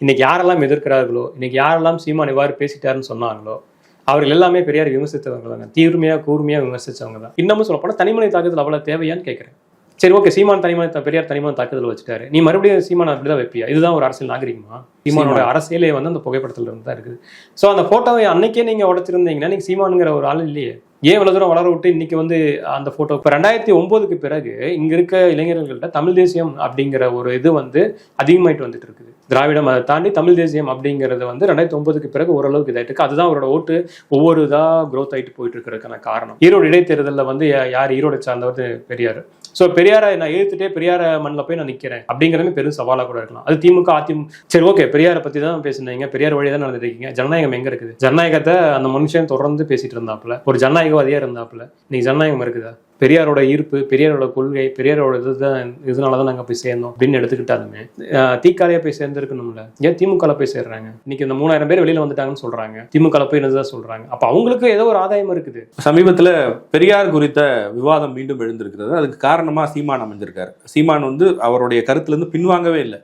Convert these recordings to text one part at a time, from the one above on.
இன்னைக்கு யாரெல்லாம் எதிர்க்கிறார்களோ இன்னைக்கு யாரெல்லாம் சீமான் இவ்வாறு பேசிட்டாருன்னு சொன்னாங்களோ அவர்கள் எல்லாமே பெரியார் விமர்சித்தவங்க தாங்க. தீர்மையா கூர்மையா விமர்சிச்சவங்க தான். இன்னமும் சொல்ல போனா தனிமலை தாக்குதல் அவ்வளவு தேவையான்னு கேட்கிறேன். சரி ஓகே சீமான் தனிமலை தா- பெரியார் தனிமலை தாக்குதல் வச்சுட்டாரு. நீ மறுபடியும் சீமான் அப்படிதான் வைப்பியா? இதுதான் ஒரு அரசியல் நாகரிகமா? சீமானோட அரசியலே வந்து அந்த புகைப்படத்துல இருந்து தான் இருக்குது. ஸோ அந்த போட்டோவை அன்னைக்கே நீங்க உடைச்சிருந்தீங்கன்னா நீங்க சீமானுங்கிற ஒரு ஆள் இல்லையே. ஏன் இவ்வளவு தூரம் வளர விட்டு இன்னைக்கு வந்து அந்த போட்டோ இப்போ ரெண்டாயிரத்தி ஒன்பதுக்கு பிறகு இங்க இருக்க இளைஞர்கள்ட்ட தமிழ் தேசியம் அப்படிங்கிற ஒரு இது வந்து அதிகமாயிட்டு வந்துட்டு இருக்குது. திராவிடம் அதை தாண்டி தமிழ் தேசியம் அப்படிங்கிறது வந்து ரெண்டாயிரத்தி ஒன்பதுக்கு பிறகு ஓரளவுக்கு இதாயிட்டு இருக்கு. அதுதான் அவரோட ஓட்டு. ஒவ்வொரு இதாக க்ரோத் ஆகிட்டு போயிட்டு இருக்கிறதுக்கான காரணம். ஈரோடு இடைத்தேர்தலில் வந்து யார் ஈரோடு சார்ந்தவர்? பெரியார். ஸோ பெரியாரை நான் எழுத்துட்டே பெரியார மண்ணில் போய் நான் நிற்கிறேன் அப்படிங்கிறமே பெரும் சவாலாக கூட இருக்கலாம். அது திமுக அதிமுக சரி ஓகே பெரியாரை பற்றி தான் பேசினீங்க பெரியார் வழி தான் நடந்துருக்கீங்க ஜனநாயகம் எங்கே இருக்குது? ஜனநாயகத்தை அந்த மனுஷன் தொடர்ந்து பேசிட்டு இருந்தாப்புல. ஒரு ஜனநாயகவாதியாக இருந்தாப்புல. இன்னைக்கு ஜனநாயகம் இருக்குதா? பெரியாரோட ஈர்ப்பு பெரியாரோட கொள்கை பெரியாரோட இதுதான் இதனால தான் நாங்கள் போய் சேர்ந்தோம் அப்படின்னு எடுத்துக்கிட்டாலுமே தீக்காலையாக போய் சேர்ந்துருக்கணும்ல. ஏன் திமுகல போய் சேர்றாங்க? இன்னைக்கு இந்த மூணாயிரம் பேர் வெளியில் வந்துட்டாங்கன்னு சொல்கிறாங்க திமுக போய் என்னதான் சொல்கிறாங்க அப்போ அவங்களுக்கு ஏதோ ஒரு ஆதாயம் இருக்குது. சமீபத்தில் பெரியார் குறித்த விவாதம் மீண்டும் எழுந்திருக்கிறது. அதுக்கு காரணமாக சீமான் அமைஞ்சிருக்காரு சீமான் வந்து அவருடைய கருத்துலேருந்து பின்வாங்கவே இல்லை.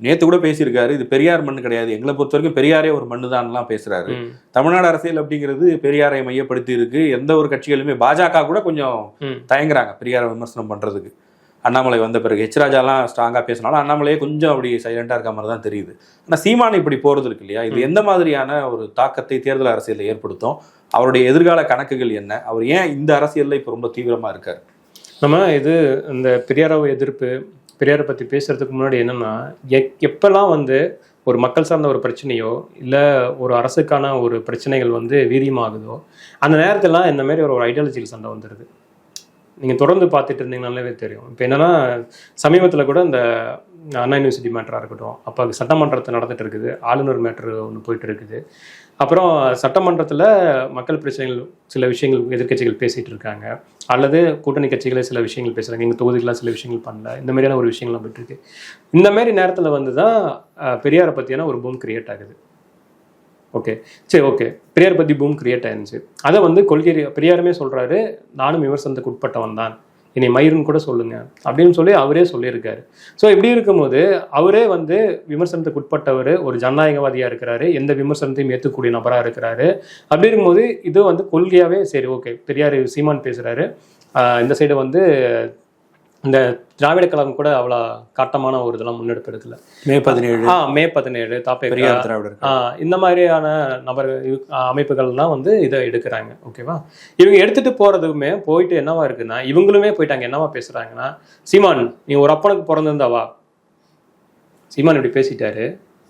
நேத்து கூட பேசியிருக்காரு இது பெரியார் மண்ணு கிடையாது. எங்களை பொறுத்த வரைக்கும் பெரியாரே ஒரு மண்ணு தான்லாம் பேசுறாரு. தமிழ்நாடு அரசியல் அப்படிங்கிறது பெரியாரை மையப்படுத்தி இருக்கு எந்த ஒரு கட்சிகளுமே பாஜக கூட கொஞ்சம். தயங்குறாங்க பெரியாரை விமர்சனம் பண்றதுக்கு. அண்ணாமலை வந்த பிறகு ஹெச் ராஜாலாம் ஸ்ட்ராங்கா பேசினாலும் அண்ணாமலையே கொஞ்சம் அப்படி சைலண்டா இருக்க மாதிரி தான் தெரியுது. ஆனா சீமான் இப்படி போறது இருக்கு இல்லையா? இது எந்த மாதிரியான ஒரு தாக்கத்தை தேர்தல் அரசியலில் ஏற்படுத்தும்? அவருடைய எதிர்கால கணக்குகள் என்ன? அவர் ஏன் இந்த அரசியல்ல இப்ப ரொம்ப தீவிரமா இருக்காரு? நம்ம இது இந்த பெரியாராவை எதிர்ப்பு பெரியாரை பற்றி பேசுறதுக்கு முன்னாடி என்னென்னா எ- எப்பெல்லாம் வந்து ஒரு மக்கள் சார்ந்த ஒரு பிரச்சனையோ இல்லை ஒரு அரசுக்கான ஒரு பிரச்சனைகள் வந்து வீரியமாகுதோ அந்த நேரத்திலாம் இந்த மாதிரி ஒரு ஐடியாலஜிக்கல் சண்டை வந்துடுது நீங்கள் தொடர்ந்து பார்த்துட்டு இருந்தீங்கனாலே தெரியும். இப்போ என்னன்னா சமீபத்தில் கூட இந்த அண்ணா யூனிவர்சிட்டி மேட்டராக இருக்கட்டும் அப்போ சட்டமன்றத்தில் நடந்துட்டு இருக்குது. ஆளுநர் மேட்ரு ஒன்று போயிட்டு இருக்குது. அப்புறம் சட்டமன்றத்தில் மக்கள் பிரச்சனைகள் சில விஷயங்கள் எதிர்க்கட்சிகள் பேசிகிட்டு இருக்காங்க. அல்லது கூட்டணி கட்சிகளே சில விஷயங்கள் பேசுகிறாங்க எங்கள் தொகுதிகளாக சில விஷயங்கள் பண்ணல. இந்த மாதிரியான ஒரு விஷயங்கள்லாம் போயிட்டுருக்கு இந்த மாதிரி நேரத்தில் வந்து தான் பெரியாரை பற்றியான ஒரு பூம் கிரியேட் ஆகுது. ஓகே. சரி ஓகே. பெரியார் பற்றி பூம் கிரியேட் ஆயிருந்துச்சு. அதை வந்து கொள்கை பெரியாருமே சொல்கிறாரு நானும் விமர்சனத்துக்கு உட்பட்டவன் தான். இனி மயிருன்னு கூட சொல்லுங்க. அப்படின்னு சொல்லி அவரே சொல்லியிருக்காரு. ஸோ இப்படி இருக்கும்போது அவரே வந்து விமர்சனத்துக்கு உட்பட்டவர் ஒரு ஜனநாயகவாதியாக இருக்கிறாரு எந்த விமர்சனத்தையும் ஏற்றுக்கூடிய நபராக இருக்கிறாரு. அப்படி இருக்கும்போது இது வந்து கொள்கையாகவே சரி ஓகே. பெரியார் சீமான் பேசுகிறாரு இந்த சைடு வந்து இந்த திராவிட கழகம் கூட அவ்வளோ காட்டமான ஒரு இதெல்லாம் முன்னெடுப்பு எடுக்கல மே பதினேழு. ஆ மே பதினேழு தாப்பே பெரியார் திராவிடர் ஆ, இந்த மாதிரியான ஆ, அமைப்புகள்லாம் வந்து இதை எடுக்கிறாங்க ஓகேவா? இவங்க எடுத்துட்டு போறதுக்குமே போயிட்டு என்னவா இருக்குன்னா இவங்களுமே போயிட்டாங்க என்னவா பேசுறாங்கன்னா சீமான் நீ ஒரு அப்பனுக்கு பிறந்திருந்தாவா சீமான் இப்படி பேசிட்டாரு.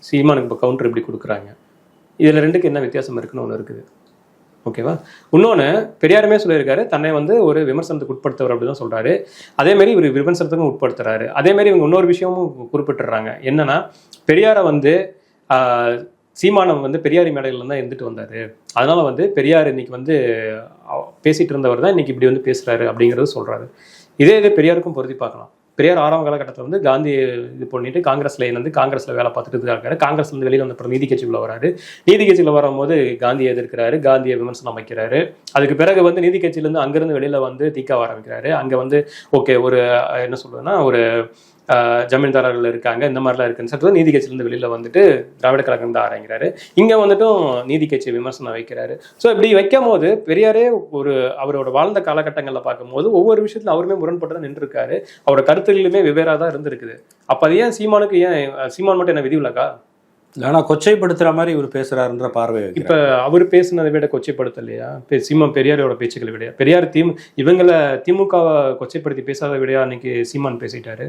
சீமானுக்கு இப்போ கவுண்டர் இப்படி கொடுக்குறாங்க. இதுல ரெண்டுக்கு என்ன வித்தியாசம் இருக்குன்னு ஒன்று இருக்குது? ஓகேவா? இன்னொன்று பெரியாருமே சொல்லியிருக்காரு தன்னை வந்து ஒரு விமர்சனத்துக்கு உட்படுத்தவர் அப்படி தான் சொல்றாரு. அதே இவர் விமர்சனத்துக்கும் உட்படுத்துறாரு. அதேமாரி இவங்க இன்னொரு விஷயமும் குறிப்பிட்டுறாங்க. என்னன்னா பெரியாரை வந்து சீமானம் வந்து பெரியாரி மேடையில தான் இருந்துட்டு வந்தாரு. அதனால வந்து பெரியார் இன்னைக்கு வந்து பேசிட்டு இருந்தவர் தான் இன்னைக்கு இப்படி வந்து பேசுறாரு அப்படிங்கறது சொல்றாரு. இதே இதே பெரியாருக்கும் பொருத்தி பார்க்கலாம். பெரியார் ஆறாம் காலகட்டத்தில் வந்து காந்தி இது பண்ணிட்டு காங்கிரஸ்ல இருந்து காங்கிரஸ்ல வேலை பார்த்துட்டு தான் இருக்காரு. காங்கிரஸ்ல இருந்து வெளியில் வந்த அப்புறம் நீதி கட்சிக்குள்ள வராரு. நீதி கட்சியில் வரும்போது காந்தியை எதிர்க்கிறாரு காந்தியை விமர்சனம் அமைக்கிறாரு. அதுக்கு பிறகு வந்து நீதி கட்சியிலேருந்து அங்கிருந்து வெளியில வந்து தீக்க ஆரம்பிக்கிறாரு அங்கே வந்து ஓகே ஒரு என்ன சொல்றதுன்னா ஒரு ஜமீன்தாரர்கள் இருக்காங்க இந்த மாதிரிலாம் இருக்குன்னு சொல்லிட்டு நீதி கட்சியிலேருந்து வெளியில வந்துட்டு திராவிட கழகம் தான் ஆரம்பிக்கிறாரு. இங்க வந்துட்டும் நீதி கட்சி விமர்சனம் வைக்கிறாரு. ஸோ இப்படி வைக்கும் போது பெரியாரே ஒரு அவரோட வாழ்ந்த காலகட்டங்கள்ல பார்க்கும்போது ஒவ்வொரு விஷயத்துல அவருமே முரண்பட்டு தான் நின்றுருக்காரு. அவரோட கருத்துகளுமே வெவ்வேறாக தான் இருந்திருக்குது. அப்ப அது ஏன் சீமானுக்கு ஏன் சீமான் மட்டும் என்ன விதிவிலக்கா ஆனா கொச்சைப்படுத்துற மாதிரி இவர் பேசுறாருன்ற பார்வை இப்ப. அவர் பேசுனதை விட கொச்சைப்படுத்தலையா? சீமான் பெரியாரோட பேச்சுக்களை விட. பெரியார் திமு இவங்களை திமுகவை கொச்சைப்படுத்தி பேசாத விடையா அன்னைக்கு சீமான் பேசிட்டாரு?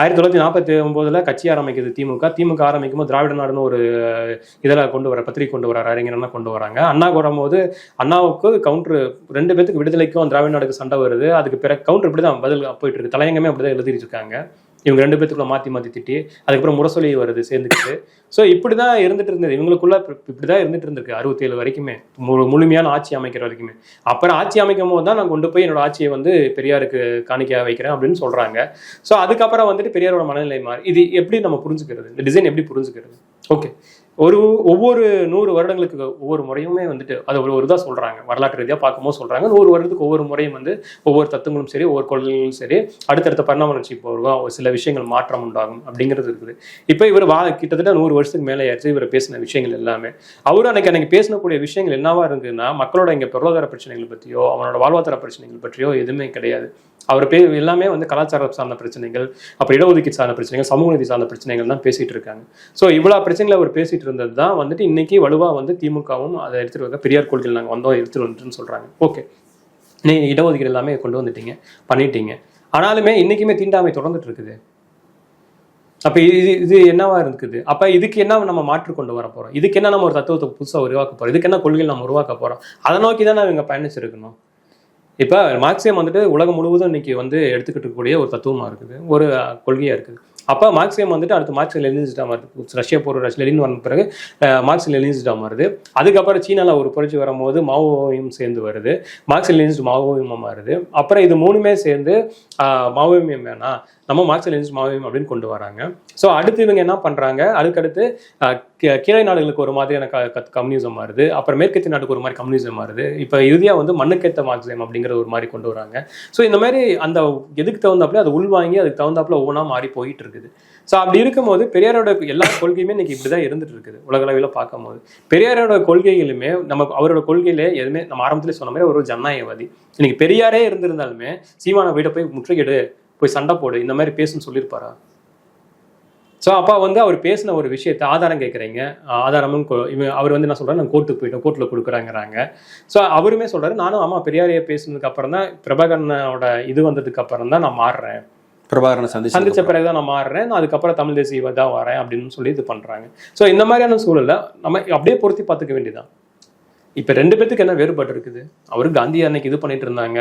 ஆயிரத்தி தொள்ளாயிரத்தி நாற்பத்தி ஒன்பதுல கட்சி ஆரம்பிக்குது திமுக. திமுக ஆரம்பிக்கும் போது திராவிட நாடுன்னு ஒரு இதில் கொண்டு வர பத்திரிகை கொண்டு வர அறிஞர்னா கொண்டு வராங்க. அண்ணா வரும்போது அண்ணாவுக்கு கவுண்டர் ரெண்டு பேத்துக்கு விடுதலைக்கும் திராவிட நாடுக்கு சண்டை வருது. அதுக்கு பிறகு கவுண்டர் இப்படி தான் பதில் போயிட்டு இருக்கு. தலையங்கமே அப்படிதான் எழுதிட்டு இருக்காங்க. இவங்க ரெண்டு பேத்துக்குள்ள மாத்தி மாத்தி திட்டி அதுக்கப்புறம் முரசொலி வருது சேர்ந்துக்கிட்டு ஸோ இப்படி தான் இருந்துட்டு இருந்தது. இவங்களுக்குள்ள இப்படி தான் இருந்துட்டு இருந்திருக்கு அறுபத்தேழு வரைக்குமே. முழு முழுமையான ஆட்சி அமைக்கிற வரைக்குமே. அப்புறம் ஆட்சி அமைக்கும் போது தான் நான் கொண்டு போய் என்னோட ஆட்சியை வந்து பெரியாருக்கு காணிக்கையாக வைக்கிறேன் அப்படின்னு சொல்றாங்க. ஸோ அதுக்கப்புறம் வந்துட்டு பெரியாரோட மனநிலை மாறி இது எப்படி நம்ம புரிஞ்சுக்கிறது? இந்த டிசைன் எப்படி புரிஞ்சுக்கிறது? ஓகே ஒரு ஒவ்வொரு நூறு வருடங்களுக்கு ஒவ்வொரு முறையுமே வந்துட்டு அது ஒரு ஒரு இதாக சொல்றாங்க. வரலாற்று ரீதியாக பார்க்கும்போது சொல்றாங்க. நூறு வருடத்துக்கு ஒவ்வொரு முறையும் வந்து ஒவ்வொரு தத்துவங்களும் சரி ஒவ்வொரு கொள்கைகளும் சரி அடுத்தடுத்த பரிணாம வளர்ச்சி போகும் ஒரு சில விஷயங்கள் மாற்றம் உண்டாகும் அப்படிங்கிறது இருக்குது. இப்போ இவர் வா கிட்டத்தட்ட நூறு வருஷத்துக்கு மேலே ஆயிடுச்சு இவர் பேசின விஷயங்கள் எல்லாமே. அவரும் அன்னைக்கு அன்னைக்கு பேசினக்கூடிய விஷயங்கள் என்னவா இருக்குதுன்னா மக்களோட இங்க பொருளாதார பிரச்சனைகள் பற்றியோ அவனோட வாழ்வாதார பிரச்சனைகள் பற்றியோ எதுவுமே கிடையாது. அவர் பே எல்லாமே வந்து கலாச்சாரம் சார்ந்த பிரச்சனைகள் அப்புறம் இடஒதுக்கீடு சார்ந்த பிரச்சனைகள் சமூக நீதி சார்ந்த பிரச்சனைகள் தான் பேசிட்டு இருக்காங்க. ஸோ இவ்வளோ பிரச்சனைகளை அவர் பேசிட்டு இருந்தது தான் வந்துட்டு இன்னைக்கு வலுவா வந்து திமுகவும் அதை எடுத்துட்டு வர பெரியார் கொள்கையில் நாங்கள் வந்தோம் எடுத்துட்டு வந்துட்டுன்னு சொல்றாங்க. ஓகே நீ இடஒதுக்கீடு எல்லாமே கொண்டு வந்துட்டீங்க பண்ணிட்டீங்க. ஆனாலுமே இன்னைக்குமே தீண்டாமை தொடர்ந்துட்டு இருக்குது. அப்ப இது இது என்னவா இருக்குது? அப்ப இதுக்கு என்ன நம்ம மாற்று கொண்டு வர போறோம்? இதுக்கு என்ன நம்ம ஒரு தத்துவத்தை புதுசா உருவாக்க போறோம்? இதுக்கு என்ன கொள்கைகள் நம்ம உருவாக்க போறோம்? அதை நோக்கி தான் இவங்க பயணிச்சிருக்கணும். இப்ப மார்க்சியம் வந்துட்டு உலகம் முழுவதும் இன்னைக்கு வந்து எடுத்துக்கிட்டு இருக்கக்கூடிய ஒரு தத்துவமா இருக்குது ஒரு கொள்கையாக கொள்கையா இருக்குது. அப்போ மார்க்சியம் வந்துட்டு அடுத்து மார்க்ஸ் லெனினிஸ்டாக மாறுது ரஷ்யா போர் ரஷ்யா லெனின் வந்த பிறகு மார்க்ஸ் லெனினிஸ்டாக மாறுது. அதுக்கப்புறம் சீனால ஒரு புரட்சி வரும்போது மாவோயும் சேர்ந்து வருது. மார்க்ஸ் லெனினிஸ்ட் மாவோயிமா மாறுது. அப்புறம் இது மூணுமே சேர்ந்து ஆஹ், மாவோயியம் வேணாம் நம்ம மார்க்ஸ் லெனினிஸ்ட் மாவோயியம் அப்படின்னு கொண்டு வராங்க. ஸோ அடுத்து இவங்க என்ன பண்றாங்க? அதுக்கடுத்து கீழே நாடுகளுக்கு ஒரு மாதிரியான க கம்யூனிசம் மாறுது. அப்புறம் மேற்கத்திய நாட்டுக்கு ஒரு மாதிரி கம்யூனிசம் மாறுது. இப்போ இறுதியாக வந்து மண்ணுக்கேத்த மார்க்சியம் அப்படிங்கிற ஒரு மாதிரி கொண்டு வராங்க. ஸோ இந்த மாதிரி அந்த எதுக்கு தகுந்தாப்புல அதை உள்வாங்கி அதுக்கு தகுந்தாப்புல ஒவ்வொன்றா மாறி போயிட்டு இருக்குது ஸோ அப்படி இருக்கும்போது பெரியாரோட எல்லா கொள்கையுமே இன்னைக்கு இப்படிதான் இருந்துட்டு இருக்குது உலகளவில் பார்க்கும்போது. பெரியாரோட கொள்கைகளுமே நம்ம அவரோட கொள்கையிலே எதுவுமே நம்ம ஆரம்பத்திலே சொன்ன மாதிரி ஒரு ஜனநாயகவாதி. இன்னைக்கு பெரியாரே இருந்திருந்தாலுமே சீமான வீட்டை போய் முற்றுகையிடு போய் சண்டை போடு இந்த மாதிரி பேசுன்னு சொல்லியிருப்பாரா? ஸோ அப்பா வந்து அவர் பேசின ஒரு விஷயத்தை ஆதாரம் கேட்குறீங்க. ஆதாரமும் இவன் அவர் வந்து என்ன சொல்றாரு? நான் கோர்ட்டுக்கு போயிட்டேன். கோர்ட்டில் கொடுக்குறாங்கிறாங்க. ஸோ அவருமே சொல்றாரு நானும் ஆமா பெரியாரையே பேசினதுக்கு அப்புறம் தான் பிரபாகரனோட இது வந்ததுக்கு அப்புறம் தான் நான் மாறுறேன். பிரபாகரனை சந்திச்சு சந்திச்ச பிறகு தான் நான் மாறுறேன். நான் அதுக்கப்புறம் தமிழ் தேசிய தான் வரேன் அப்படின்னு சொல்லி இது பண்றாங்க. ஸோ இந்த மாதிரியான சூழல்ல நம்ம அப்படியே பொருத்தி பார்த்துக்க வேண்டியதான் இப்போ ரெண்டு பேத்துக்கு என்ன வேறுபாடு இருக்குது? அவரு காந்தி அன்னைக்கு இது பண்ணிட்டு இருந்தாங்க.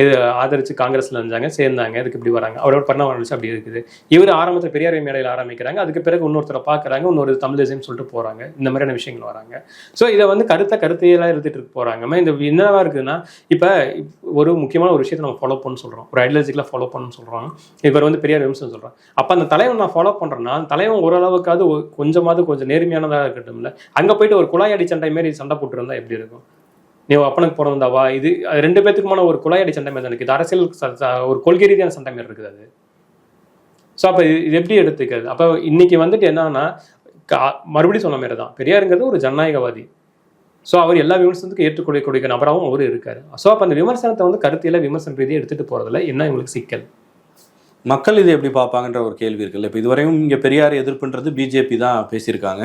இது ஆதரிச்சு காங்கிரஸ்ல இருந்தாங்க சேர்ந்தாங்க இதுக்கு இப்படி வராங்க. அவரோட பண்ண வளர்ச்சி அப்படி இருக்குது. இவர் ஆரம்பத்தில் பெரியார் மேடையில் ஆரம்பிக்கிறாங்க. அதுக்கு பிறகு இன்னொருத்தரை பார்க்குறாங்க இன்னொரு தமிழ் தேசியம் சொல்லிட்டு போறாங்க. இந்த மாதிரியான விஷயங்கள் வராங்க. ஸோ இதை வந்து கருத்தை கருத்தையெல்லாம் எடுத்துட்டு போறாங்க. இந்த என்னவா இருக்குதுன்னா இப்போ ஒரு முக்கியமான ஒரு விஷயத்தை நம்ம ஃபாலோ பண்ணு சொல்றோம். ஒரு ஐடியாலஜிக்கலாக ஃபாலோ பண்ணு சொல்றோம். இவர் வந்து பெரியார் விமர்சனம் சொல்றான் அப்போ அந்த தலைவன் நான் ஃபாலோ பண்றேன்னா அந்த தலைவன் ஓரளவுக்காவது கொஞ்சமாவது கொஞ்சம் நேர்மையானதா இருக்கட்டும்ல. அங்கே போயிட்டு ஒரு குழாய் அடி சண்டை மாரி சண்டை போட்டுருந்தா எப்படி எப்படி இருக்கும். நீ அப்பனுக்கு பிறந்தவா இது ரெண்டு பேத்துக்குமான ஒரு குழாய் சண்டை மாதிரி தான் இருக்குது. இது அரசியல் ஒரு கொள்கை ரீதியான சண்டை மாதிரி இருக்குது அது. ஸோ அப்போ இது எப்படி எடுத்துக்கிறது? அப்போ இன்னைக்கு வந்துட்டு என்னன்னா மறுபடியும் சொன்ன மாதிரி தான். பெரியாருங்கிறது ஒரு ஜனநாயகவாதி. ஸோ அவர் எல்லா விமர்சனத்துக்கும் ஏற்றுக்கொள்ளக்கூடிய நபராகவும் அவரும் இருக்காரு. ஸோ அப்போ அந்த விமர்சனத்தை வந்து கருத்தியல விமர்சன ரீதியாக எடுத்துட்டு போறதுல என்ன இவங்களுக்கு சிக்கல்? மக்கள் இது எப்படி பார்ப்பாங்கன்ற ஒரு கேள்வி இருக்குல்ல. இப்போ இதுவரையும் இங்க பெரியார் எதிர்ப்புன்றது பிஜேபி தான் பேசியிருக்காங்க.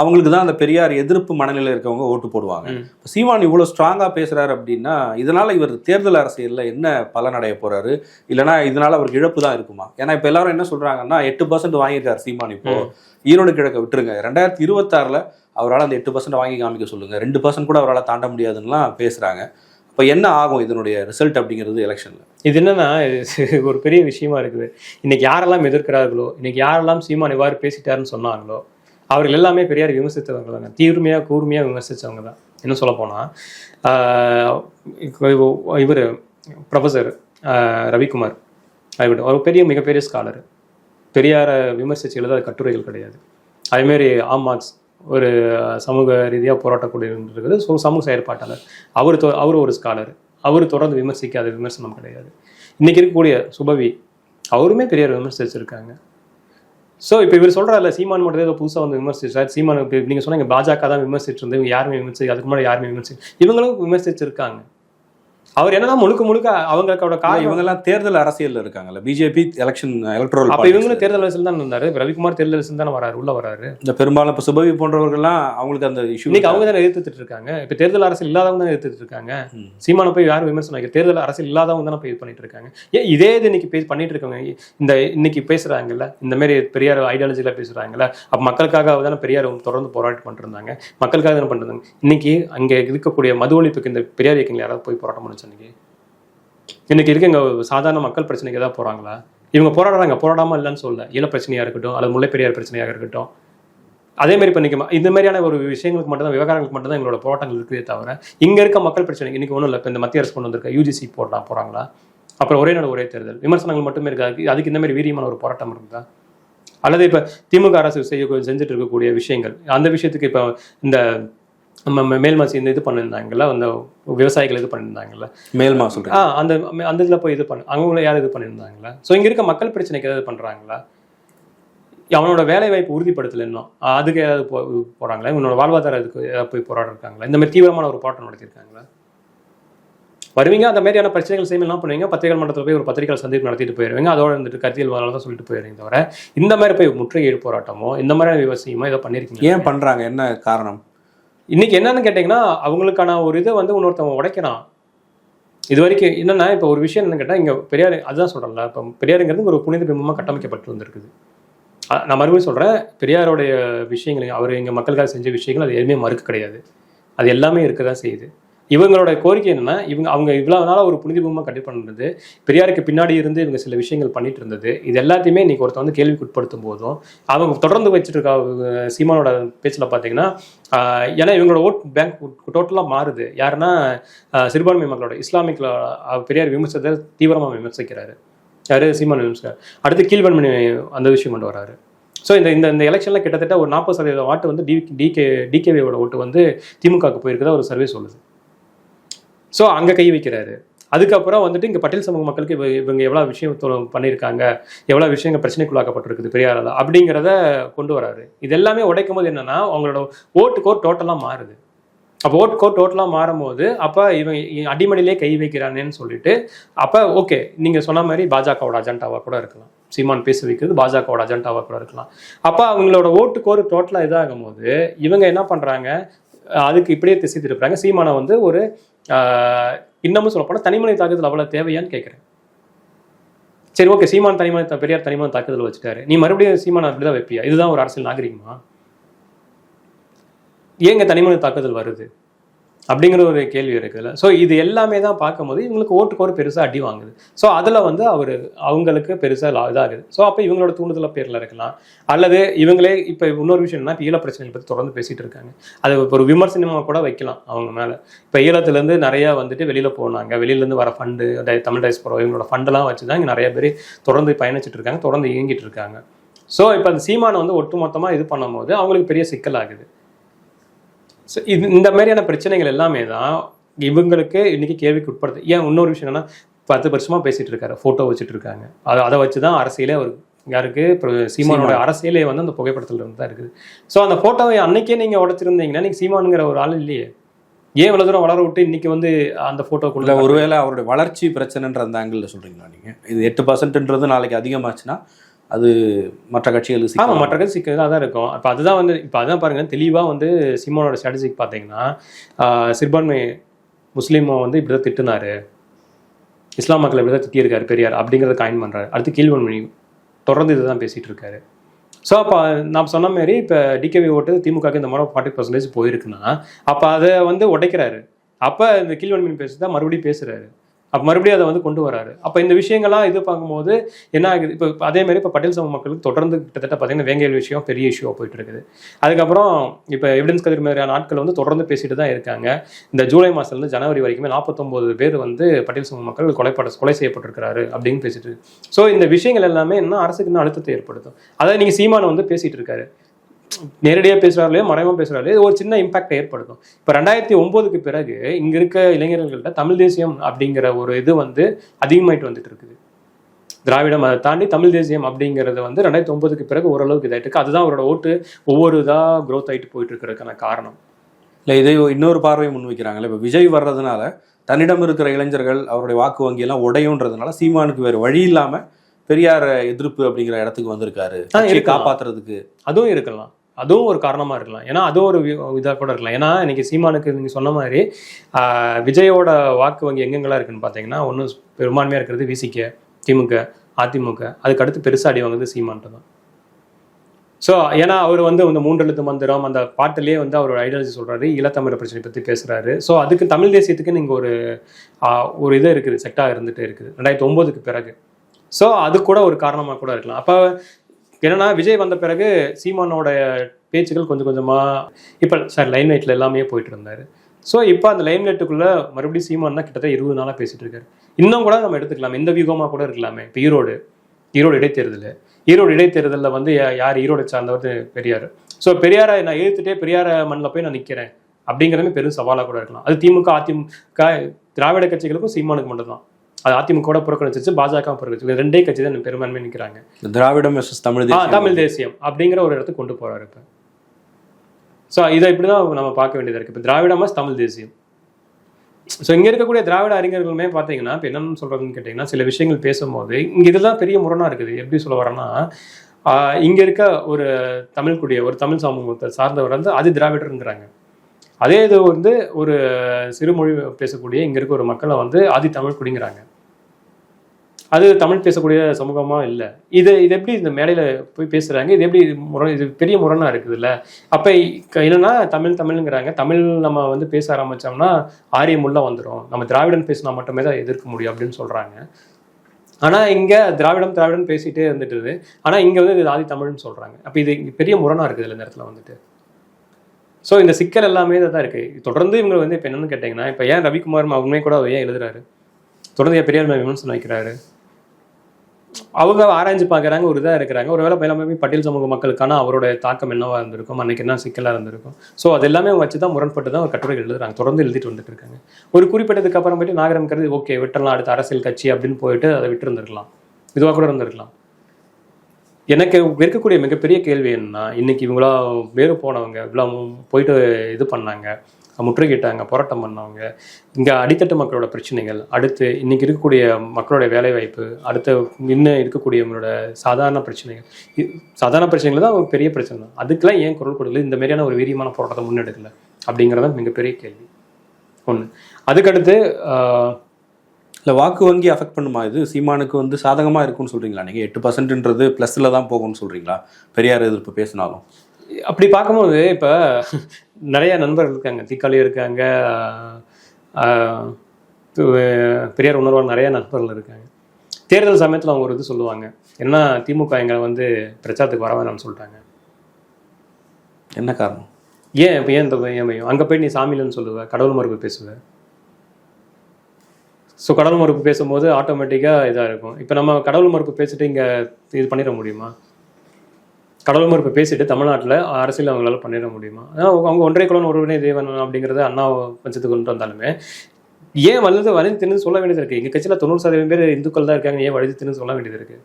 அவங்களுக்கு தான் அந்த பெரியார் எதிர்ப்பு மனநிலையில் இருக்கவங்க ஓட்டு போடுவாங்க. சீமான் இவ்வளவு ஸ்ட்ராங்கா பேசுறாரு அப்படின்னா இதனால இவர் தேர்தல் அரசியல்ல என்ன பலனடைய போறாரு? இல்லைன்னா இதனால அவருக்கு இழப்பு தான் இருக்குமா? ஏன்னா இப்ப எல்லாரும் என்ன சொல்றாங்கன்னா எட்டு பர்சன்ட் வாங்கியிருக்காரு சீமான் இப்போ. ஈரோடு கிழக்க விட்டுருங்க. ரெண்டாயிரத்தி இருபத்தாறுல அவரால் அந்த எட்டு பர்சன்ட் வாங்கி காமிக்க சொல்லுங்க. ரெண்டு பர்சன்ட் கூட அவரால் தாண்ட முடியாதுன்னுலாம் பேசுறாங்க. இப்போ என்ன ஆகும் இதனுடைய ரிசல்ட் அப்படிங்கிறது எலெக்ஷனில் இது என்னன்னா ஒரு பெரிய விஷயமா இருக்குது. இன்னைக்கு யாரெல்லாம் எதிர்க்கிறார்களோ இன்னைக்கு யாரெல்லாம் சீமான் இவ்வாறு பேசிட்டாருன்னு சொன்னாங்களோ அவர்கள் எல்லாமே பெரியார் விமர்சித்தவங்க தாங்க. தீர்மையா கூர்மையா விமர்சித்தவங்க தான். இன்னும் சொல்ல போனால் இவர் ப்ரொஃபஸர் ரவிக்குமார் ஆகட்டும் அவர் பெரிய மிகப்பெரிய ஸ்காலர் பெரியாரை விமர்சித்து எழுதாத கட்டுரைகள் கிடையாது. அதேமாரி ஆம் மார்க்ஸ் ஒரு சமூக ரீதியாக போராட்டக்கூடிய ஸோ சமூக செயற்பாட்டாளர் அவர் தொ- அவர் ஒரு ஸ்காலர் அவர் தொடர்ந்து விமர்சிக்காத விமர்சனம் கிடையாது. இன்னைக்கு இருக்கக்கூடிய சுபவி அவருமே பெரியார் விமர்சிச்சிருக்காங்க. ஸோ இப்போ இவர் சொல்றாருல சீமான் மட்டும் ஏதோ புதுசாக வந்து விமர்சிச்சார். சீமான் இப்போ நீங்கள் சொன்னீங்க பாஜக தான் விமர்சிச்சு இருந்து இவங்க யாருமே விமர்சி அதுக்கு முன்னாடி யாருமே விமர்சி இவங்களும் விமர்சிச்சிருக்காங்க. அவர் என்னன்னா முழுக்க முழுக்க அவங்களோட ஆனா காரணம் இவங்க எல்லாம் தேர்தல் அரசியல்ல இருக்காங்கல்ல. பிஜேபி எலெக்ஷன் எலக்ட்ரல் அப்ப இவங்களும் தேர்தல் அரசியல் தான் இருந்தாரு? ரவிக்குமார் தேர்தல் அரசியல் தானே வராரு? உள்ள வராரு. இந்த பெரும்பாலும் இப்ப சுபவி போன்றவர்கள்லாம் அவங்களுக்கு அந்த இஷ்யூ இன்னைக்கு அவங்க தானே எதிர்த்துட்டு இருக்காங்க. இப்ப தேர்தல் அரசியல் இல்லாதவங்க தானே எதிர்த்துட்டு இருக்காங்க. சீமான போய் யாரும் விமர்சனம் தேர்தல் அரசியல் இல்லாதவங்க தானே போய் பண்ணிட்டு இருக்காங்க. ஏன் இதே இது இன்னைக்கு பேசி பண்ணிட்டு இருக்காங்க இந்த இன்னைக்கு பேசுறாங்கல்ல இந்த மாதிரி பெரியார் ஐடியாலஜில பேசுறாங்கல்ல அப்ப மக்களுக்காக தானே பெரியார் தொடர்ந்து போராட்டம் பண்ணிட்டு இருந்தாங்க. மக்களுக்காக தானே பண்ணிட்டு இருந்தாங்க. இன்னைக்கு அங்க இருக்கக்கூடிய மது ஒழிப்புக்கு இந்த பெரியார் இயக்கங்கள் யாராவது போய் போராட்டம் பண்ணுச்சு இன்னைக்கு இன்னைக்கு இருக்க இங்க சாதாரண மக்கள் பிரச்சனைக்கு ஏதாவது போறாங்களா? இவங்க போராடுறாங்க போராடாம இல்லைன்னு சொல்ல ஈழ பிரச்சனையா இருக்கட்டும் அல்லது முல்லை பெரியார் பிரச்சனையாக இருக்கட்டும். அதே மாதிரி பண்ணிக்க இந்த மாதிரியான ஒரு விஷயங்களுக்கு மட்டும் தான் விவகாரங்களுக்கு மட்டும் தான் எங்களோட போராட்டங்கள் இருக்குதே தவிர இங்க இருக்க மக்கள் பிரச்சனை இன்னைக்கு ஒன்றும் இல்லை. இப்போ இந்த மத்திய அரசு கொண்டு வந்திருக்க யூஜிசி போடலாம் போறாங்களா? அப்புறம் ஒரே நாடு ஒரே தேர்தல். விமர்சனங்கள் மட்டுமே இருக்காது அதுக்கு இந்த மாதிரி வீரியமான ஒரு போராட்டம் இருக்குதா? அல்லது இப்போ திமுக அரசு செய்ய செஞ்சுட்டு இருக்கக்கூடிய விஷயங்கள் அந்த விஷயத்துக்கு இப்போ இந்த நம்ம மே- மேல்மாசி இந்த இது பண்ணியிருந்தாங்கல்ல அந்த விவசாயிகள் இது பண்ணியிருந்தாங்கல்ல மேல்மா சொல்றேன் ஆ அந்த அந்த இதில் போய் இது பண்ண அவங்கள யாரும் இது பண்ணியிருந்தாங்களா ஸோ இங்கே இருக்க மக்கள் பிரச்சனைக்கு ஏதாவது பண்ணுறாங்களா அவனோட வேலை வாய்ப்பு உறுதிப்படுத்தல இன்னும். அதுக்கு ஏதாவது போ போகிறாங்களா இவனோட வாழ்வாதார இதுக்கு ஏதாவது போய் போராடிருக்காங்களா இந்த மாதிரி தீவிரமான ஒரு போராட்டம் நடத்தியிருக்காங்களா வருவீங்க அந்த மாதிரியான பிரச்சனைகள் செய்யணும் என்ன பண்ணுவீங்க. பத்திரிகை மன்றத்தில் போய் ஒரு பத்திரிகை சந்திப்பு நடத்திட்டு போயிருவீங்க. அதோட இருந்துட்டு கருத்தியல் தான் சொல்லிட்டு போயிருவீங்க தவிர இந்த மாதிரி போய் முற்றுகையிடு போராட்டமோ இந்த மாதிரியான விவசாயமோ ஏதோ பண்ணியிருக்கீங்க ஏன் பண்றாங்க? என்ன காரணம்? இன்னைக்கு என்னன்னு கேட்டிங்கன்னா அவங்களுக்கான ஒரு இதை வந்து இன்னொருத்தவங்க உடைக்கிறான். இது வரைக்கும் என்னென்னா இப்போ ஒரு விஷயம் என்னன்னு கேட்டால் இங்கே பெரியார் அதுதான் சொல்கிறேன்ல இப்போ பெரியாருங்கிறது ஒரு புனித பிம்பமாக கட்டமைக்கப்பட்டு வந்திருக்குது. நான் மறுபடியும் சொல்கிறேன் பெரியாருடைய விஷயங்கள் அவர் எங்கள் மக்களுக்காக செஞ்ச விஷயங்கள் அது எதுவுமே மறுக்க கிடையாது. அது எல்லாமே இருக்க தான் செய்யுது. இவங்களோட கோரிக்கை என்னன்னா இவங்க அவங்க இவ்வளவு நாளாக ஒரு புனித பிம்பமாக கட்டி பண்ணுறது பெரியாருக்கு பின்னாடி இருந்து இவங்க சில விஷயங்கள் பண்ணிட்டு இருந்தது. இது எல்லாத்தையுமே இன்னைக்கு ஒருத்தர் வந்து கேள்விக்கு உட்படுத்தும் போதும். அவங்க தொடர்ந்து வச்சுட்டு இருக்க சீமானோட பேச்சில் பார்த்தீங்கன்னா ஏன்னா இவங்களோட ஓட் பேங்க் டோட்டலாக மாறுது. யாருன்னா சிறுபான்மை மக்களோட இஸ்லாமிக்ல பெரியார் விமர்சத்தை தீவிரமாக விமர்சிக்கிறாரு. யாரு? சீமான் விமர்சிக்கிறார் அடுத்து கீழ்வன்மணி அந்த விஷயம் கொண்டு வராரு. ஸோ இந்த இந்த இந்த எலெக்ஷனில் கிட்டத்தட்ட ஒரு நாற்பது சதவீத வாட்டு வந்து டி டிகே டிகேவியோட ஓட்டு வந்து திமுகவுக்கு போயிருக்கதா ஒரு சர்வே சொல்லுது. ஸோ அங்கே கை வைக்கிறாரு. அதுக்கப்புறம் வந்துட்டு இங்கே பட்டேல் சமூக மக்களுக்கு இவ- இவங்க எவ்வளோ விஷயம் பண்ணியிருக்காங்க எவ்வளோ விஷயங்கள் பிரச்சனைக்குள்ளாக்கப்பட்டிருக்குது பெரியாரால் அப்படிங்கிறத கொண்டு வராரு. இது எல்லாமே உடைக்கும் போது என்னென்னா அவங்களோட ஓட்டு கோர் டோட்டலாக மாறுது. அப்போ ஓட்டு கோர் டோட்டலாக மாறும்போது அப்போ இவன் அடிமடியிலே கை வைக்கிறானேன்னு சொல்லிட்டு அப்போ ஓகே நீங்கள் சொன்ன மாதிரி பாஜகவோட அஜெண்டாவாக கூட இருக்கலாம். சீமான் பேச வைக்கிறது பாஜகவோட அஜெண்டாவாக கூட இருக்கலாம். அப்போ அவங்களோட ஓட்டு கோர் டோட்டலாக இதாகும் போது இவங்க என்ன பண்ணுறாங்க அதுக்கு இப்படியே திசை திருப்புறாங்க. சீமானை வந்து ஒரு இன்னமும் சொல்லப்போனால் தனிமனை தாக்குதல் அவ்வளோ தேவையான்னு கேட்குறேன் சரி ஓகே சீமான் தனிமனை பெரியார் தனிமனித தாக்குதல் வச்சுட்டாரு. நீ மறுபடியும் சீமான் அப்படிதான் வைப்பியா? இதுதான் ஒரு அரசியல் நாகரிகமா? ஏங்க தனிமனை தாக்குதல் வருது? அப்படிங்கிற ஒரு கேள்வி இருக்குதுல்ல ஸோ இது எல்லாமே தான் பார்க்கும்போது இவங்களுக்கு ஓட்டுக்கு ஒரு பெருசாக அடி வாங்குது. ஸோ அதில் வந்து அவர் அவங்களுக்கு பெருசாக இதாகுது. ஸோ அப்போ இவங்களோட தூண்டுதல பேரில் இருக்கலாம். அல்லது இவங்களே இப்போ இன்னொரு விஷயம் என்ன இப்போ ஈழ பிரச்சனை பற்றி தொடர்ந்து பேசிட்டு இருக்காங்க. அது ஒரு விமர்சனமாக கூட வைக்கலாம் அவங்க மேலே. இப்போ ஈழத்துலேருந்து நிறையா வந்துட்டு வெளியில் போனாங்க. வெளியிலேருந்து வர ஃபண்டு தமிழ் ரைஸ் போகிறோம் இவங்களோட ஃபண்டெல்லாம் வச்சு தான் இங்கே நிறைய பேர் தொடர்ந்து பயணிச்சுட்டு இருக்காங்க தொடர்ந்து இயங்கிட்டு இருக்காங்க. ஸோ இப்போ அந்த சீமானை வந்து ஒட்டுமொத்தமாக இது பண்ணும்போது அவங்களுக்கு பெரிய சிக்கல் ஆகுது ஸோ இது இந்த மாதிரியான பிரச்சனைகள் எல்லாமே தான் இவங்களுக்கு இன்னைக்கு கேள்விக்கு உட்படுது. ஏன் இன்னொரு விஷயம் என்னன்னா பத்து வருஷமா பேசிட்டு இருக்காரு ஃபோட்டோ வச்சுட்டு இருக்காங்க. அதை அதை வச்சு தான் அரசியலே அவர் யாருக்கு சீமானோட அரசியலே வந்து அந்த புகைப்படத்துல இருந்து தான் இருக்குது. ஸோ அந்த ஃபோட்டோவை அன்னைக்கே நீங்க உடைச்சிருந்தீங்கன்னா இன்னைக்கு சீமானுங்கிற ஒரு ஆள் இல்லையே. ஏன் இவ்வளவு தூரம் வளர விட்டு இன்னைக்கு வந்து அந்த ஃபோட்டோக்குள்ள ஒருவேளை அவருடைய வளர்ச்சி பிரச்சனைன்ற அந்த ஆங்கிள் சொல்றீங்களா நீங்க? இது எட்டு பர்சன்ட்ன்றது நாளைக்கு அதிகமாச்சுன்னா அது மற்ற கட்சிகளுக்கு ஆமா சிக்கல் மற்ற கட்சி சிக்கலாக தான் இருக்கும். இப்போ அதுதான் வந்து இப்போ அதான் பாருங்க தெளிவா வந்து சீமானோட ஸ்ட்ராட்டஜிக்கு பார்த்தீங்கன்னா சிறுபான்மை முஸ்லீமை வந்து இப்படி தான் திட்டுனாரு. இஸ்லாம் மக்களை இப்படி தான் திட்டியிருக்காரு பெரியார் அப்படிங்கிறத காயின் பண்றாரு. அடுத்து கீழ்வன்மணி தொடர்ந்து இதுதான் பேசிட்டு இருக்காரு. ஸோ அப்போ நான் சொன்ன மாதிரி இப்போ டிகேவி ஓட்டு திமுகக்கு இந்த மாதிரி ஃபார்ட்டி பர்சன்டேஜ் போயிருக்குன்னா அப்போ அதை வந்து உடைக்கிறாரு. அப்போ இந்த கீழ்வன்மணி பேசுறதா மறுபடியும் பேசுறாரு. அப்போ மறுபடியும் அதை வந்து கொண்டு வராரு. அப்போ இந்த விஷயங்கள்லாம் இது பார்க்கும்போது என்ன ஆகுது? இப்போ அதே மாதிரி இப்போ பட்டேல் சமூக மக்களுக்கு தொடர்ந்து கிட்டத்தட்ட பார்த்தீங்கன்னா வேங்கையல் விஷயம் பெரிய இஷ்யூவாக போயிட்டு இருக்குது. அதுக்கப்புறம் இப்போ எவிடன்ஸ் கதிர் மாதிரியான ஆட்கள் வந்து தொடர்ந்து பேசிட்டு தான் இருக்காங்க. இந்த ஜூலை மாதத்துலேருந்து ஜனவரி வரைக்குமே நாற்பத்தொம்போது பேர் வந்து பட்டேல் சமூக மக்கள் கொலைப்பட கொலை செய்யப்பட்டிருக்கிறாரு அப்படின்னு பேசிட்டு ஸோ இந்த விஷயங்கள் எல்லாமே இன்னும் அரசுக்கு இன்னும் அழுத்தத்தை ஏற்படுத்தும்? அதை நீங்கள் சீமானம் வந்து பேசிட்டு இருக்காரு. நேரடியாக பேசுகிறார்களே மறைமுகம் பேசுகிறார்களே ஒரு சின்ன இம்பாக்டை ஏற்படுத்தும். இப்போ ரெண்டாயிரத்தி ஒம்போதுக்கு பிறகு இங்கே இருக்க இளைஞர்கள்ட்ட தமிழ் தேசியம் அப்படிங்கிற ஒரு இது வந்து அதிகமாயிட்டு வந்துட்டு இருக்குது. திராவிடம் அதை தாண்டி தமிழ் தேசியம் அப்படிங்கிறது வந்து ரெண்டாயிரத்தி ஒன்பதுக்கு பிறகு ஓரளவுக்கு இதாயிட்டு இருக்கு அதுதான் அவரோட ஓட்டு. ஒவ்வொரு இதாக க்ரோத் ஆகிட்டு போயிட்டு இருக்கிறதுக்கான காரணம். இல்லை இதை இன்னொரு பார்வை முன்வைக்கிறாங்களே. இப்போ விஜய் வர்றதுனால தன்னிடம் இருக்கிற இளைஞர்கள் அவருடைய வாக்கு வங்கியெல்லாம் உடையுன்றதுனால சீமானுக்கு வேறு வழி இல்லாம பெரியார் எதிர்ப்பு அப்படிங்கிற இடத்துக்கு வந்திருக்காரு. காப்பாத்துறதுக்கு. அதுவும் இருக்கலாம். அதுவும் ஒரு காரணமா இருக்கலாம். ஏன்னா அதுவும் ஒரு இதாக கூட இருக்கலாம். ஏன்னா இன்னைக்கு சீமானுக்கு நீங்கள் சொன்ன மாதிரி விஜயோட வாக்கு வங்கி எங்கெங்கெல்லாம் இருக்குன்னு பார்த்தீங்கன்னா ஒன்று பெரும்பான்மையாக இருக்கிறது விசிக திமுக அதிமுக. அதுக்கு அடுத்து பெருசா அடி வாங்குறது சீமான்ட்டு தான். ஸோ ஏன்னா அவர் வந்து இந்த மூன்றெழுத்து மந்திரம் அந்த பாட்டிலேயே வந்து அவரோட ஐடியாலஜி சொல்றாரு ஈழத்தமிழ் பிரச்சனை பற்றி பேசுறாரு. ஸோ அதுக்கு தமிழ் தேசியத்துக்கு நீங்கள் ஒரு ஒரு இது இருக்குது செக்டாக இருந்துகிட்டே இருக்குது. ரெண்டாயிரத்தி ஒம்போதுக்கு பிறகு. ஸோ அது கூட ஒரு காரணமாக கூட இருக்கலாம். அப்போ என்னன்னா விஜய் வந்த பிறகு சீமானோட பேச்சுகள் கொஞ்சம் கொஞ்சமாக இப்போ சார் லைன் லைட்ல எல்லாமே போயிட்டு இருந்தார். ஸோ இப்போ அந்த லைன் லைட்டுக்குள்ளே மறுபடியும் சீமான் தான் கிட்டத்தட்ட இருபது நாளாக பேசிகிட்டு இருக்காரு. இன்னும் கூட நம்ம எடுத்துக்கலாம். இந்த வியூகமாக கூட இருக்கலாமே. இப்போ ஈரோடு ஈரோடு இடைத்தேர்தல். ஈரோடு இடைத்தேர்தலில் வந்து யா- யார் ஈரோடு சார்ந்தவர்? பெரியார். ஸோ பெரியாரை நான் எழுத்துட்டே பெரியார மண்ணில் போய் நான் நிற்கிறேன் அப்படிங்கிறதுமே பெரும் சவாலாக கூட இருக்கலாம். அது திமுக அதிமுக திராவிட கட்சிகளுக்கும் சீமானுக்கு மட்டும்தான். அது அதிமுக புறக்கணிச்சிருச்சு பாஜக புறக்கணிச்சு. ரெண்டே கட்சி தான் பெரும்பான்மை நிற்கிறாங்க திராவிடம் தமிழ் தமிழ் தேசியம் அப்படிங்கிற ஒரு இடத்துக்கு கொண்டு போறாரு இப்போ. ஸோ இதை இப்படி தான் நம்ம பார்க்க வேண்டியதா இருக்கு. இப்போ திராவிடமாஸ் தமிழ் தேசியம். ஸோ இங்கே இருக்கக்கூடிய திராவிட அறிஞர்களுமே பார்த்தீங்கன்னா இப்போ என்னன்னு சொல்றதுன்னு கேட்டிங்கன்னா சில விஷயங்கள் பேசும்போது இங்கே இதெல்லாம் பெரிய முரணா இருக்குது. எப்படி சொல்ல வரேன்னா இங்க இருக்க ஒரு தமிழ் குடிய ஒரு தமிழ் சமூகத்தை சார்ந்தவர் வந்து அது திராவிடருங்கிறாங்க. அதே இது வந்து ஒரு சிறுமொழி பேசக்கூடிய இங்க இருக்க ஒரு மக்களை வந்து ஆதி தமிழ் குடிங்கிறாங்க. அது தமிழ் பேசக்கூடிய சமூகமா இல்லை. இது இது எப்படி இந்த மேடையில போய் பேசுறாங்க? இது எப்படி முரண் இது பெரிய முரணா இருக்குதுல்ல? அப்ப என்னன்னா தமிழ் தமிழ்ங்கிறாங்க. தமிழ் நம்ம வந்து பேச ஆரம்பிச்சோம்னா ஆரியம் உள்ள வந்துடும் நம்ம திராவிடன் பேசினா மட்டுமே தான் எதிர்க்க முடியும் அப்படின்னு சொல்றாங்க. ஆனா இங்க திராவிடம் திராவிடம் பேசிட்டே இருந்துட்டு ஆனா இங்க வந்து இது ஆதி தமிழ்னு சொல்றாங்க. அப்ப இது பெரிய முரணா இருக்குது இந்த இடத்துல வந்துட்டு. ஸோ இந்த சிக்கல் எல்லாமே தான் இருக்குது தொடர்ந்து இவங்க வந்து இப்போ என்னென்னு கேட்டிங்கன்னா இப்போ ஏன் ரவிக்குமார் உண்மை கூட அவர் ஏன் எழுதுறாரு? தொடர்ந்து ஏன் பெரியார் விமர்சனம் வைக்கிறாரு? அவங்க ஆராய்ஞ்சு பார்க்குறாங்க ஒரு இதாக இருக்கிறாங்க. ஒருவேளை எல்லாமே பட்டியல் சமூக மக்களுக்கான அவரோட தாக்கம் என்னவாக இருந்திருக்கும் அன்றைக்கி என்ன சிக்கலாக இருந்திருக்கும். ஸோ அது எல்லாமே அவங்க வச்சு தான் முரண்பட்டு தான் ஒரு கட்டுரை எழுதுறாங்க. தொடர்ந்து எழுதிட்டு வந்துட்டு இருக்காங்க. ஒரு குறிப்பிட்டதுக்கு அப்புறம் போயிட்டு நாகரம் கருதி ஓகே விட்டுறலாம் அடுத்த அரசியல் கட்சி அப்படின்னு போயிட்டு அதை விட்டுருந்துருக்கலாம். இதுவாக கூட இருந்திருக்கலாம். எனக்கு இருக்கக்கூடிய மிகப்பெரிய கேள்வி என்னன்னா இன்னைக்கு இவங்களா வேறு போனவங்க இவ்வளோ போயிட்டு இது பண்ணாங்க. முற்றுகையிட்டாங்க போராட்டம் பண்ணவங்க. இங்கே அடித்தட்டு மக்களோட பிரச்சனைகள் அடுத்து இன்னைக்கு இருக்கக்கூடிய மக்களோட வேலைவாய்ப்பு அடுத்து இன்னும் இருக்கக்கூடியவங்களோட சாதாரண பிரச்சனைகள். சாதாரண பிரச்சனைகள் தான் ஒரு பெரிய பிரச்சனை அதுக்கெல்லாம் ஏன் குரல் கொடுக்கல? இந்த மாதிரியான ஒரு வீரியமான போராட்டத்தை முன்னெடுக்கல அப்படிங்கிறத மிகப்பெரிய கேள்வி. ஒன்று அதுக்கடுத்து இல்ல வாக்கு வங்கி அஃபெக்ட் பண்ணுமா இது? சீமானுக்கு வந்து சாதகமா இருக்கும்னு சொல்றீங்களா? நீங்க எட்டு பர்சன்ட்ன்றது பிளஸ்ல தான் போகும்னு சொல்றீங்களா? பெரியார் எதிர்ப்பு பேசினாலும். அப்படி பார்க்கும்போது இப்போ நிறைய நண்பர்கள் இருக்காங்க. தீக்காளி இருக்காங்க. பெரியார் உணர்வால் நிறைய நண்பர்கள் இருக்காங்க. தேர்தல் சமயத்தில் அவங்க ஒரு இது சொல்லுவாங்க. என்ன திமுக எங்களை வந்து பிரச்சாரத்துக்கு வர வேணாம்னு சொல்லிட்டாங்க. என்ன காரணம்? ஏன் இப்போ ஏன் இந்த ஏன் பயம் அங்கே போய் நீ சாமியிலன்னு சொல்லுவ. கடவுள் மறுப்பு பேசுவ. ஸோ கடவுள் மறுப்பு பேசும்போது ஆட்டோமேட்டிக்காக இதாக இருக்கும். இப்போ நம்ம கடவுள் மறுப்பு பேசிட்டு இங்கே இது பண்ணிட முடியுமா? கடவுள் மறுப்பு பேசிட்டு தமிழ்நாட்டில் அரசியல் அவங்களால பண்ணிட முடியுமா? அதான் அவங்க ஒன்றரை குலன் ஒருவனே தேவன் அப்படிங்கிறத அண்ணா பஞ்சத்துக்கு கொண்டு வந்தாலுமே ஏன் வலுது வலிந்து தின்னு சொல்ல வேண்டியது இருக்கு? எங்கள் கட்சியில் தொண்ணூறு சதவீதம் பேர் இந்துக்கள் தான் இருக்காங்க ஏன் வலிது தின்னு சொல்ல வேண்டியது இருக்கு?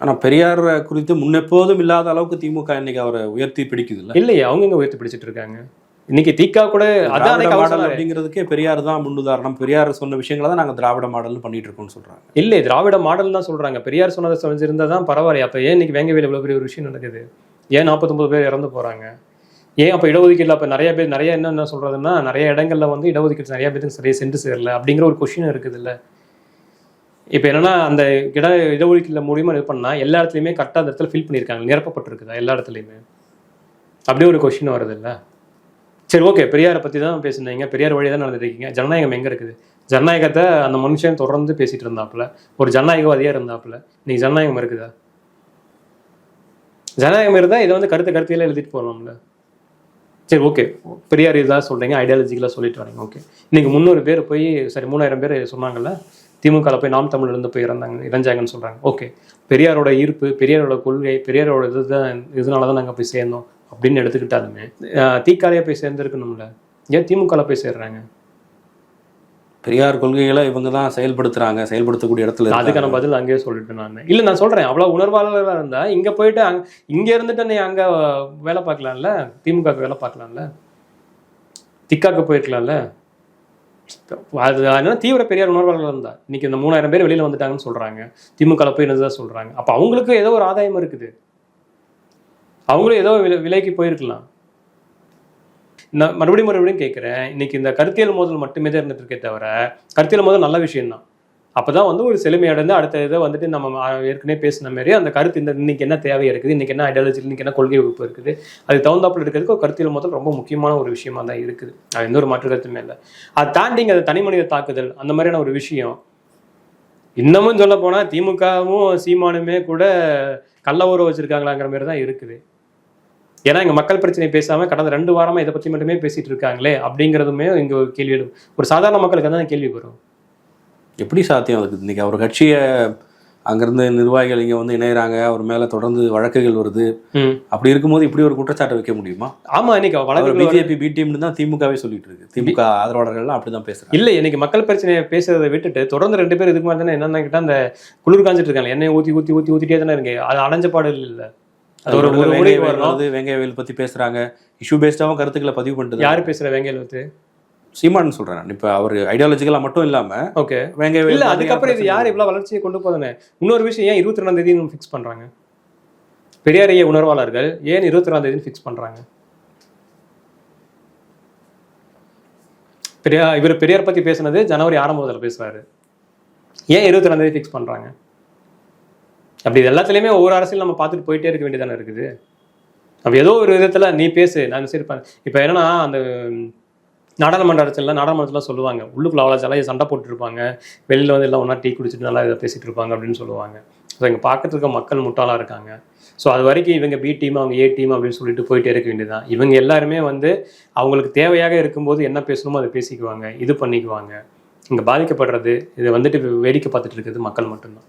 ஆனா பெரியார் குறித்து முன்னெப்போதும் இல்லாத அளவுக்கு திமுக இன்னைக்கு அவரை உயர்த்தி பிடிக்குது இல்ல? இல்லையே அவங்க எங்க உயர்த்தி பிடிச்சிட்டு இருக்காங்க? இன்னைக்கு தீக்கா கூட அதான் மாடல். அப்படிங்கிறதுக்கே பெரியார் தான் முன்னுதாரணம் பெரியார் சொன்ன விஷயங்களை தான் நாங்க திராவிட மாடல் பண்ணிட்டு இருக்கோம்னு சொல்றாங்க. இல்லை திராவிட மாடல் தான் சொல்றாங்க. பெரியார் சொன்னதை சொல்லியிருந்தா தான் பரவாயில்ல. அப்ப ஏன் இன்னைக்கு வேங்கவேல இவ்வளவு பெரிய ஒரு விஷயம் நடக்குது? ஏன் 49 பேர் இறந்து போறாங்க? ஏன் அப்ப இடஒதுக்கீடுல அப்ப நிறைய பேர் நிறைய என்ன என்ன சொல்றதுன்னா நிறைய இடங்கள்ல வந்து இடஒதுக்கீடு நிறைய பேருக்கு சரியா சென்று சேரல அப்படிங்கிற ஒரு கொஸ்டின் இருக்குது இல்ல இப்ப என்னன்னா அந்த இட இடஒதுக்கீடுல மூலியமா இது பண்ணா எல்லா இடத்துலயுமே கரெக்டா அந்த இடத்துல ஃபில் பண்ணியிருக்காங்க. நிரப்பப்பட்டிருக்குதா எல்லா இடத்துலயுமே? அப்படியே ஒரு கொஸ்டின் வருது இல்ல சரி ஓகே பெரியாரை பற்றி தான் பேசியிருந்தீங்க. பெரியார் வழியாக தான் நடந்துருக்கீங்க ஜனநாயகம் எங்கே இருக்குது? ஜனநாயகத்தை அந்த மனுஷன் தொடர்ந்து பேசிகிட்டு இருந்தாப்புல. ஒரு ஜனநாயகவாதியாக இருந்தாப்புல. இன்னைக்கு ஜனநாயகம் இருக்குதா? ஜனநாயகம் இருந்தால் இதை வந்து கருத்து கருத்தியில எழுதிட்டு போகலாம்ல சரி ஓகே பெரியார் இதாக சொல்கிறீங்க ஐடியாலஜிக்கலாக சொல்லிட்டு வரீங்க. ஓகே இன்றைக்கி முந்நூறு பேர் போய் சரி மூணாயிரம் பேர் சொன்னாங்கல்ல திமுகவில் போய் நாம் தமிழ்லேருந்து போய் இறந்தாங்க இறஞ்சாங்கன்னு சொல்கிறாங்க ஓகே பெரியாரோட ஈர்ப்பு பெரியாரோட கொள்கை பெரியாரோட இதுதான் இதனால தான் நாங்கள் போய் சேர்ந்தோம். அப்படின்னு எடுத்துக்கிட்டாலுமே ஆஹ் தீக்காலையா போய் சேர்ந்துருக்கணும்ல. ஏன் திமுகவில் போய் சேர்றாங்க? பெரியார் கொள்கைகளை இவங்க தான் செயல்படுத்துறாங்க செயல்படுத்தக்கூடிய இடத்துல. அதுக்கான பதில் அங்கேயே சொல்லிட்டு நான். இல்ல நான் சொல்றேன் அவ்வளவு உணர்வாளர்களா இருந்தா இங்க போயிட்டு அங்க இங்க இருந்துட்டு நீ அங்க வேலை பார்க்கலாம்ல? திமுக வேலை பார்க்கலாம்ல? திக்காக்கு போயிருக்கலாம்ல? அது அதனால தீவிர பெரியார் உணர்வாளர்கள் இருந்தா. இன்னைக்கு இந்த மூணாயிரம் பேர் வெளியில வந்துட்டாங்கன்னு சொல்றாங்க. திமுக போய் இருந்ததா சொல்றாங்க. அப்ப அவங்களுக்கு ஏதோ ஒரு ஆதாயம் இருக்குது. அவங்களும் ஏதோ விலை- விலைக்கு போயிருக்கலாம். நான் மறுபடியும் மறுபடியும் கேட்குறேன். இன்னைக்கு இந்த கருத்தியல் மோதல் மட்டுமே தான் இருந்துட்டு இருக்கே தவிர கருத்தியல் மோதல் நல்ல விஷயம் தான் வந்து ஒரு செழுமையடைந்து அடுத்த இதை வந்துட்டு நம்ம ஏற்கனவே பேசின மாதிரி அந்த கருத்து இந்த இன்னைக்கு என்ன தேவை இருக்குது இன்னைக்கு என்ன ஐடியாலஜி இன்னைக்கு என்ன கொள்கை வகுப்பு இருக்குது அது தகுந்தாப்புல இருக்கிறதுக்கு ஒரு கருத்தியல் மோதல் ரொம்ப முக்கியமான ஒரு விஷயமா தான் இருக்குது. அது எந்த ஒரு மாற்று கருத்துமே இல்லை. அதை தாண்டி அது தனி மனித தாக்குதல் அந்த மாதிரியான ஒரு விஷயம். இன்னமும் சொல்ல போனால் திமுகவும் சீமானுமே கூட கள்ள உறவு வச்சிருக்காங்களாங்கிற மாதிரி தான் இருக்குது. ஏன்னா இங்க மக்கள் பிரச்சனை பேசாம கடந்த ரெண்டு வாரமா இதை பத்தி மட்டுமே பேசிட்டு இருக்காங்களே அப்படிங்கிறதுமே இங்க ஒரு கேள்வி எழும். ஒரு சாதாரண மக்களுக்கு தான் கேள்வி வரும். எப்படி சாத்தியம் அதுக்கு? இன்னைக்கு அவர் கட்சியை அங்கிருந்து நிர்வாகிகள் இங்க வந்து இணையறாங்க அவர் மேல தொடர்ந்து வழக்குகள் வருது. அப்படி இருக்கும்போது இப்படி ஒரு குற்றச்சாட்டை வைக்க முடியுமா? ஆமா இன்னைக்கு வழக்குகள் பிஜேபி பி டீம்னு தான் திமுகவே சொல்லிட்டு இருக்கு. திமுக ஆதரவாளர்கள்லாம் அப்படிதான் பேசுறாங்க. இல்ல இன்னைக்கு மக்கள் பிரச்சனையை பேசுறதை விட்டுட்டு தொடர்ந்து ரெண்டு பேர் இதுக்கு மாதிரி என்னன்னு கேட்டா அந்த குளிர் காஞ்சிட்டு இருக்காங்க. எண்ணெய் ஊத்தி ஊத்தி ஊத்தி ஊத்திட்டே தானே இருக்கு. அது அடைஞ்ச பாடு இல்ல. அது ஒரு ஒரு வெங்காய வரணும். வருது வெங்காய பத்தி பேசுறாங்க. இஷ்யூ பேஸ்டாவும் கருத்துக்களை பதிவு பண்ணிட்டு யாரு பேசுற வெங்காயம் ஊத்து சீமான் சொல்றேன். இப்ப அவர் ஐடியாலஜிக்கலா மட்டும் இல்லாம ஓகே. வெங்காய வயல் இல்ல அதுக்கப்புறம் இது யார். இவ்வளவு வளர்ச்சியை கொண்டு போதுன்னு இன்னொரு விஷயம் ஏன் இருபத்தி ரெண்டாம் தேதி ஃபிக்ஸ் பண்றாங்க பெரியாரிய உணர்வாளர்கள் ஏன் இருபத்தி ரெண்டாம் தேதி ஃபிக்ஸ் பண்றாங்க? பெரியார் இவர் பெரியார் பத்தி பேசுனது ஜனவரி ஆறாம் முதல்ல பேசுறாரு. ஏன் இருபத்தி ரெண்டாம் தேதி ஃபிக்ஸ் பண்றாங்க? அப்படி இது எல்லாத்துலேயுமே ஒவ்வொரு அரசியல் நம்ம பார்த்துட்டு போயிட்டே இருக்க வேண்டியதானே இருக்குது? அப்போ ஏதோ ஒரு விதத்தில் நீ பேசு நான் சரி இப்போ என்னன்னா அந்த நாடாளுமன்ற அரசியல்ல நாடாளுமன்றத்தில் சொல்லுவாங்க உள்ளுக்குள்ள அவ்வளோ ஜலையை சண்டை போட்டுருப்பாங்க வெளியில் வந்து எல்லாம் ஒன்றா டீ குடிச்சிட்டு நல்லா இதை பேசிட்டு இருப்பாங்க அப்படின்னு சொல்லுவாங்க. ஸோ இங்கே பார்க்கறதுக்கு மக்கள் முட்டாளாக இருக்காங்க. ஸோ அது வரைக்கும் இவங்க பி டீம் அவங்க ஏ டீம் அப்படின்னு சொல்லிட்டு போயிட்டே இருக்க வேண்டியதான் இவங்க எல்லாருமே வந்து அவங்களுக்கு தேவையாக இருக்கும்போது என்ன பேசணுமோ அதை பேசிக்குவாங்க இது பண்ணிக்குவாங்க. இங்கே பாதிக்கப்படுறது இதை வந்துட்டு வேடிக்கை பார்த்துட்டு இருக்கிறது மக்கள் மட்டும்தான்.